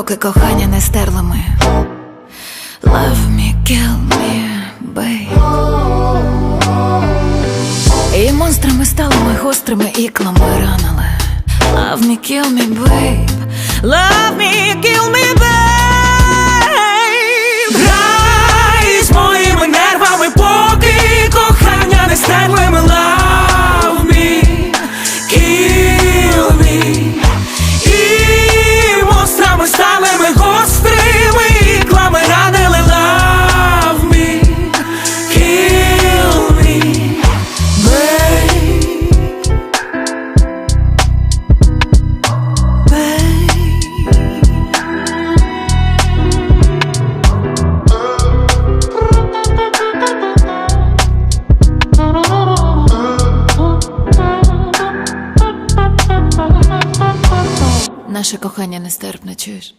поки кохання не стерли ми. Love me, kill me, babe. І монстрами стали ми гострими іклами ранили. Love me, kill me, babe. Love me, kill me, babe. Грай з моїми нервами, поки кохання не стерли ми гострими іклами ранили Love me, kill me, babe Наше кохання нестерпне, чуєш?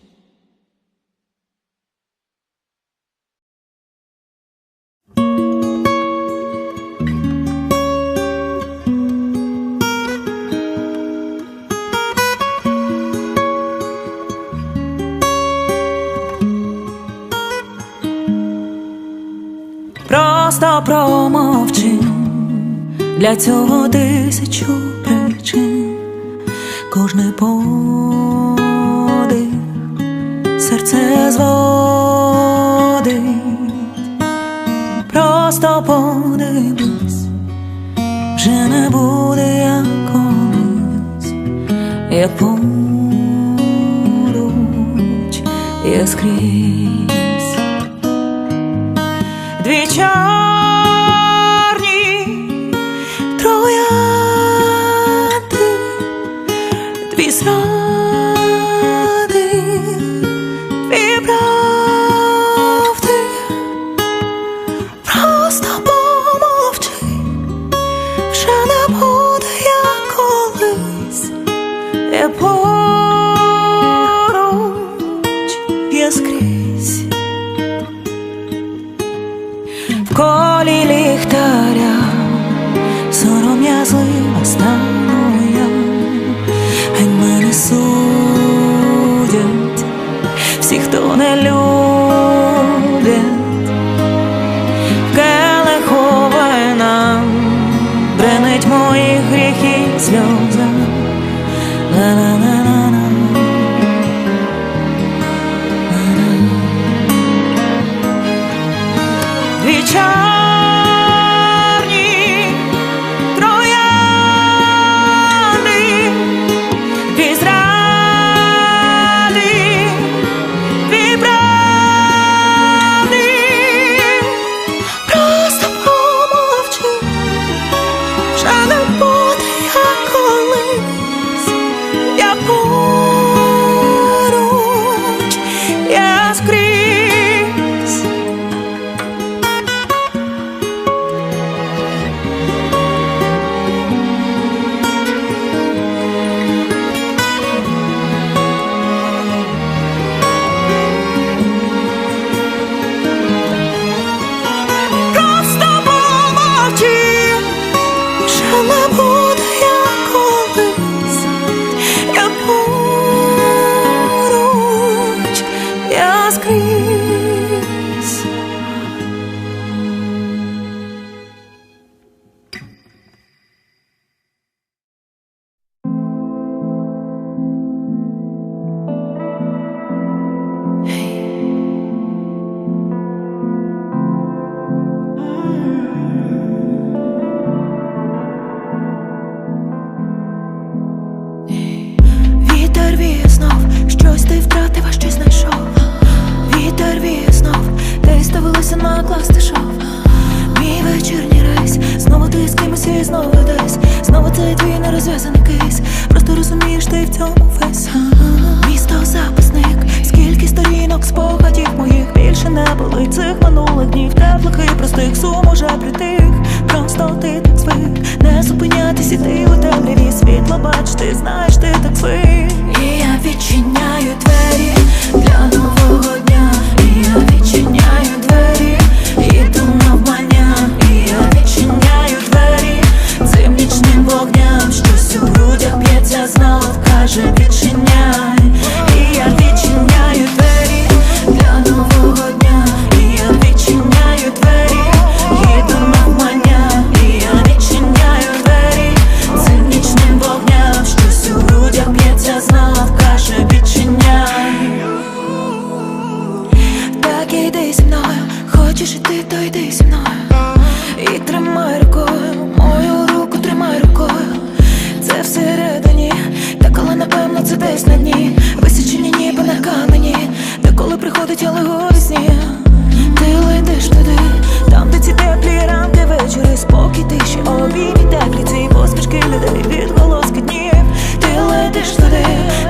Просто промовчи. Для цього тисячу причин, кожний подих серце зводить, просто подивись, вже не буде як як поруч є скрізь дві чорні троянди, дві зради, десь довелося накласти шов. Мій вечірній рейс, знову ти з кимось і знову десь. Знову цей твій нерозв'язаний кейс. Просто розумієш, ти в цьому весь. Місто записник, скільки сторінок спогадів моїх більше не болить цих минулих днів, теплих і простих сум уже притих. Просто ти так звик, не зупинятись іти у темряві світло бачити, знаєш, ти так звик. І я відчиняю двері для нового дня, і я відчиняю де тіло ти летиш туди, там, де ці теплі рамки вечори, спокій тиші, обіймі теплі ці посмішки людей від голоски днів, ти летиш туди,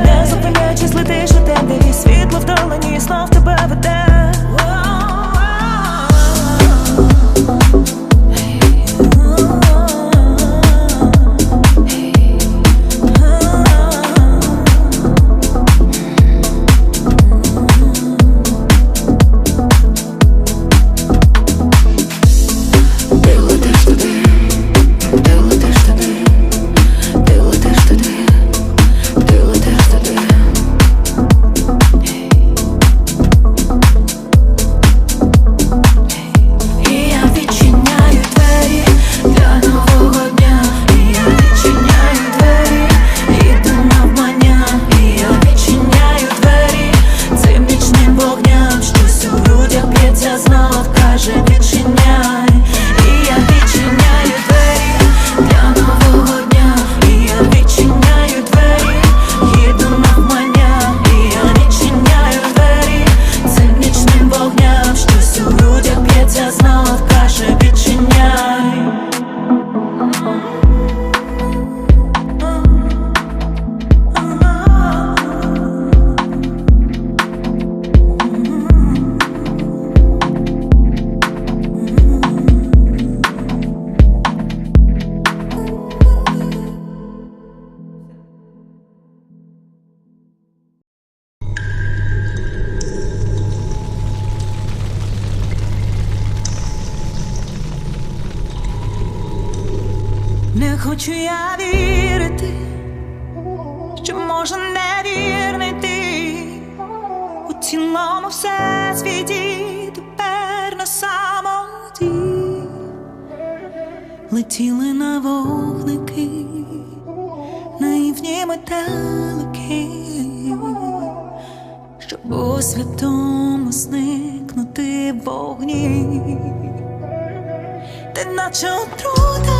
не зупиняючись, летиш у темряві. Світло в долині, знов тебе веде. Може невірний ти у цілому всесвіті тепер на самоті летіли на вогники, наївні метелики, щоб у святому зникнути вогні. Ти наче отрута